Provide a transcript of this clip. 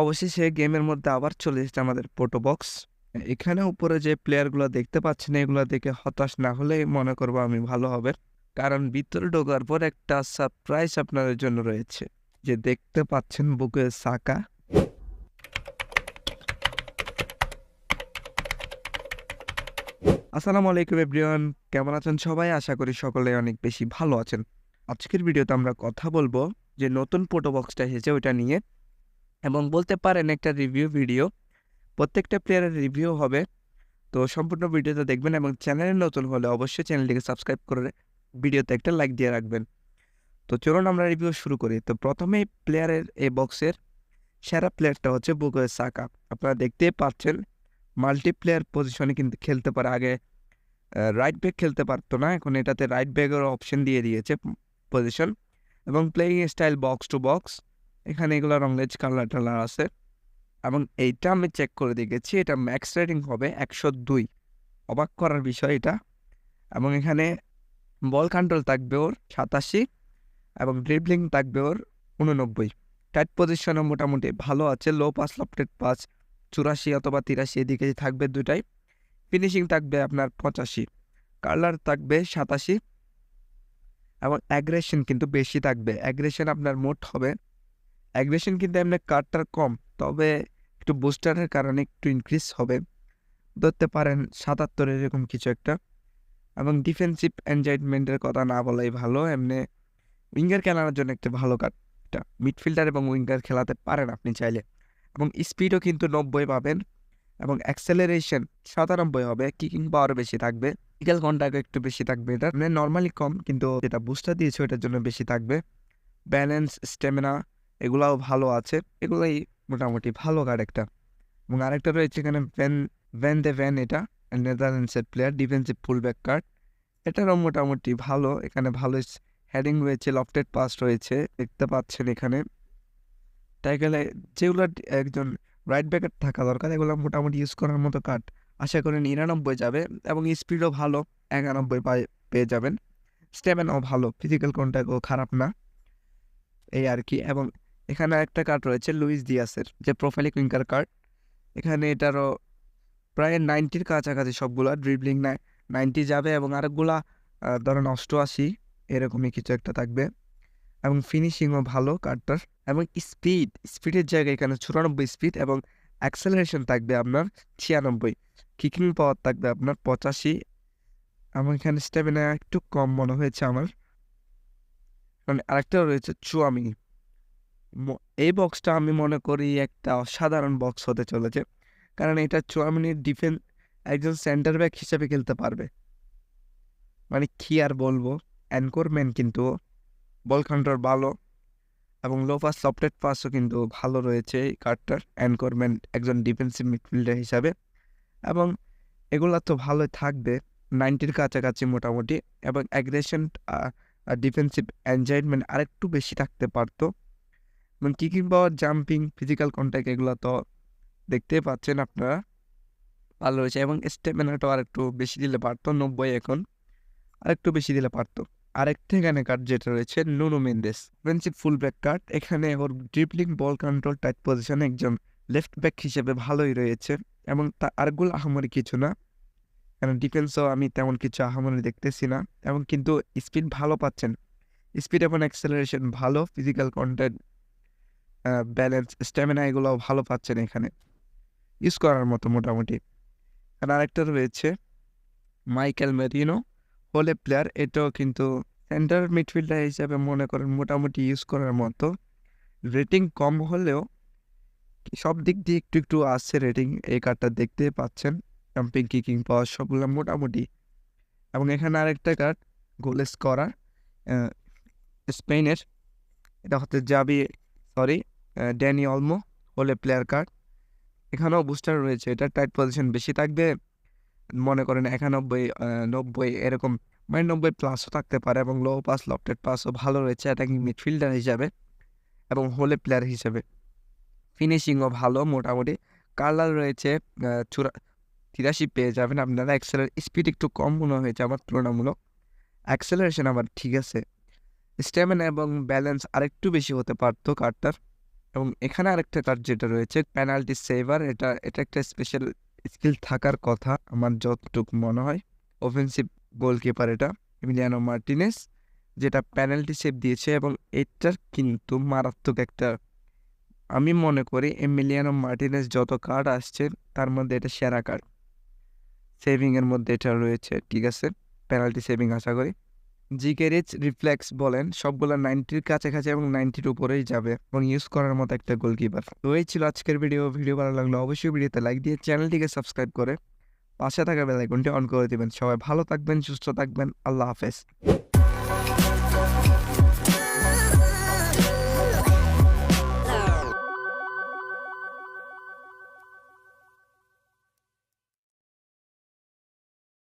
অবশেষে গেমের মধ্যে আবার চলে এসেছে আমাদের পোটো বক্স এখানে উপরে যে প্লেয়ারগুলো দেখতে পাচ্ছেন, এগুলো দেখে হতাশ না হলে মনে করব আমি ভালো হবে কারণ ভিতরে ঢোকার পর একটা সারপ্রাইজ আপনাদের জন্য রয়েছে। যে দেখতে পাচ্ছেন বুকে সাকা আসসালামু আলাইকুম এভরিওয়ান কেমন আছেন সবাই? আশা করি সকলে অনেক বেশি ভালো আছেন। আজকের ভিডিওতে আমরা কথা বলব যে নতুন পোটো বক্সটা এসেছে ওইটা নিয়ে। এবং বলতে পারেন একটা রিভিউ ভিডিও প্রত্যেকটা প্লেয়ারের রিভিউ হবে। তো সম্পূর্ণ ভিডিওটা দেখবেন এবং চ্যানেলে নতুন হলে অবশ্যই চ্যানেলটিকে সাবস্ক্রাইব করে ভিডিওতে একটা লাইক দিয়ে রাখবেন। তো চলুন আমরা রিভিউ শুরু করি। তো প্রথমেই প্লেয়ারের এই বক্সের সেরা প্লেয়ারটা হচ্ছে বুকোয় সাকা আপনারা দেখতেই পাচ্ছেন মাল্টিপ্লেয়ার পজিশনে কিন্তু খেলতে পারে। আগে রাইট ব্যাক খেলতে পারতো না, এখন এটাতে রাইট ব্যাকের অপশন দিয়ে দিয়েছে পজিশন এবং playing style box to box এখানে এগুলো রংলেজ কালার টালার আছে। এবং এইটা আমি চেক করে দেখেছি, এটা ম্যাক্স রেটিং হবে একশো দুই। অবাক করার বিষয় এটা। এবং এখানে বল কন্ট্রোল থাকবে ওর সাতাশি এবং ড্রিবলিং থাকবে ওর উননব্বই। টাইট পজিশনে মোটামুটি ভালো আছে লো পাস লফটেড পাস চুরাশি অথবা তিরাশি এদিকে থাকবে দুটাই ফিনিশিং থাকবে আপনার পঁচাশি। কালার থাকবে সাতাশি। এবং অ্যাগ্রেশন কিন্তু বেশি থাকবে। অ্যাগ্রেশন আপনার মোট হবে অ্যাগ্রেশন কিন্তু এমনি কার্ডটার কম, তবে একটু বুস্টারের কারণে একটু ইনক্রিজ হবে। ধরতে পারেন সাতাত্তর এরকম কিছু একটা। এবং ডিফেন্সিভ এনজয়মেন্টের কথা না বলাই ভালো, এমনি উইঙ্গার খেলানোর জন্য একটা ভালো কার্ডটা মিডফিল্ডার এবং উইঙ্গার খেলাতে পারেন আপনি চাইলে। এবং স্পিডও কিন্তু নব্বই পাবেন এবং অ্যাক্সেলারেশন সাতানব্বই হবে কিকিং পাওয়ার বেশি থাকবে। ইকাল কন্ট্যাক্ট একটু বেশি থাকবে এটা। মানে নর্মালি কম, কিন্তু যেটা বুস্টার দিয়েছে ওটার জন্য বেশি থাকবে। ব্যালেন্স স্টেমিনা এগুলাও ভালো আছে। এগুলোই মোটামুটি ভালো কার্ড একটা এবং আরেকটা রয়েছে এখানে ভ্যান ভ্যান দে ভ্যান এটা নেদারল্যান্ডসের প্লেয়ার ডিফেন্সিভ ফুলব্যাক কার্ড এটারও মোটামুটি ভালো, এখানে ভালো হেডিং রয়েছে লফটেড পাস রয়েছে, দেখতে পাচ্ছেন এখানে। তাই গেলে যেগুলো একজন রাইট ব্যাকের থাকা দরকার, এগুলো মোটামুটি ইউজ করার মতো কার্ড আশা করি নিরানব্বই যাবে এবং স্পিডও ভালো, একানব্বই পায়ে পেয়ে যাবেন। স্টেমেনও ভালো ফিজিক্যাল কন্ট্যাক্টও খারাপ না। এই আর কি, এবং এখানে একটা কার্ড রয়েছে লুইস দিয়াসের যে প্রোফাইলিক উইঙ্কার কার্ড এখানে এটারও প্রায় নাইনটির কাছাকাছি সবগুলা ড্রিবলিং নাই নাইনটি যাবে এবং আরেকগুলা ধরেন অষ্টআশি, এরকমই কিছু একটা থাকবে। এবং ফিনিশিংও ভালো কার্ডটার এবং স্পিড স্পিডের জায়গায় এখানে চুরানব্বই স্পিড এবং অ্যাক্সেলারেশন থাকবে আপনার ছিয়ানব্বই। কিকিং পাওয়ার থাকবে আপনার পঁচাশি। এবং এখানে স্টেমিনা একটু কম মনে হয়েছে আমার। মানে আরেকটা রয়েছে চুয়ামিনি এই বক্সটা আমি মনে করি একটা অসাধারণ বক্স হতে চলেছে। কারণ এটা চুয়ামিনির ডিফেন্স একজন সেন্টার ব্যাক হিসেবে খেলতে পারবে। মানে কি আর বলব? অ্যানকোরম্যান কিন্তু বল কাউন্টার ভালো এবং লো পাস সফটেড পাসও কিন্তু ভালো রয়েছে এই কার্ডটার অ্যানকোরম্যান একজন ডিফেন্সিভ মিডফিল্ডার হিসাবে। এবং এগুলো তো ভালোই থাকবে। নাইনটির কাছাকাছি মোটামুটি এবং অ্যাগ্রেশন ডিফেন্সিভ এনজয়মেন্ট আরেকটু বেশি থাকতে পারতো। এবং kicking power jumping physical contact এগুলো তো দেখতেই পাচ্ছেন আপনারা। ভালো রয়েছে এবং স্টেমিনাটাও আরেকটু বেশি দিলে পারতো, নব্বই এখন। আরেকটু বেশি দিলে পারতো। আরেকটা এখানে কার্ড যেটা রয়েছে Nuno Mendes offensive full back card এখানে ওর ড্রিপলিং বল কন্ট্রোল টাইট পজিশনে একজন লেফট ব্যাক হিসেবে ভালোই রয়েছে। এবং তা আরেকগুলো আহামরি কিছু না। কারণ ডিফেন্সও আমি তেমন কিছু আহামরি দেখতেছি না। এবং কিন্তু স্পিড ভালো পাচ্ছেন। স্পিড এবং অ্যাক্সেলারেশন ভালো ফিজিক্যাল কন্টেন্ট ব্যালেন্স স্ট্যামিনা এগুলোও ভালো পাচ্ছেন এখানে। ইউজ করার মতো মোটামুটি। আর আরেকটা রয়েছে মাইকেল মেরিনো হলে প্লেয়ার এটাও কিন্তু সেন্টার মিডফিল্ডার হিসাবে মনে করেন মোটামুটি ইউজ করার মতো। রেটিং কম হলেও সব দিক দিয়ে একটু একটু আসছে রেটিং এই কার্ডটা দেখতে পাচ্ছেন। জাম্পিং কিকিং পাওয়ার সবগুলো মোটামুটি। এবং এখানে আরেকটা কার্ড গোলেস করা স্পেনের এটা হচ্ছে জাবি সরি ড্যানি অলমো হলে প্লেয়ার কার্ড। এখানেও বুস্টার রয়েছে, এটা টাইট পজিশন বেশি থাকবে। মনে করেন একানব্বই নব্বই এরকম মানে নব্বই প্লাসও থাকতে পারে এবং লো পাস লফটেড পাসও ভালো রয়েছে অ্যাটাকিং মিডফিল্ডার হিসাবে এবং হোলে প্লেয়ার হিসেবে। ফিনিশিংও ভালো মোটামুটি। কালার রয়েছে চুরা, তিরাশি পেয়ে যাবেন আপনারা। অ্যাক্সেলার স্পিড একটু কম মনে হয়েছে আমার তুলনামূলক। অ্যাক্সেলারেশন আবার ঠিক আছে। স্ট্যামিনা এবং ব্যালেন্স আরেকটু বেশি হতে পারতো কারটার এবং এখানে আরেকটা কার্ড যেটা রয়েছে পেনাল্টি সেভার এটা এটা একটা স্পেশাল স্কিল থাকার কথা আমার যতটুকু মনে হয়। অফেন্সিভ গোলকিপার এটা এমিলিয়ানো মার্টিনেস যেটা পেনাল্টি সেভ দিয়েছে এবং এটার কিন্তু মারাত্মক একটা, আমি মনে করি এমিলিয়ানো মার্টিনেস যত কার্ড আসছে, তার মধ্যে এটা সেরা কার্ড সেভিংয়ের মধ্যে এটা রয়েছে, ঠিক আছে? পেনাল্টি সেভিং আশা করি। জিকে রিচ রিফ্লেক্স বলেন, সবগুলো নাইনটির কাছাকাছি এবং নাইনটির উপরেই যাবে এবং ইউজ করার মতো একটা গোলকিপার তো এই ছিল আজকের ভিডিও ভিডিও ভালো লাগল অবশ্যই ভিডিওতে লাইক দিয়ে চ্যানেলটিকে সাবস্ক্রাইব করে পাশে থাকা বেলাইকনটি অন করে দেবেন। সবাই ভালো থাকবেন, সুস্থ থাকবেন। আল্লাহ হাফেজ।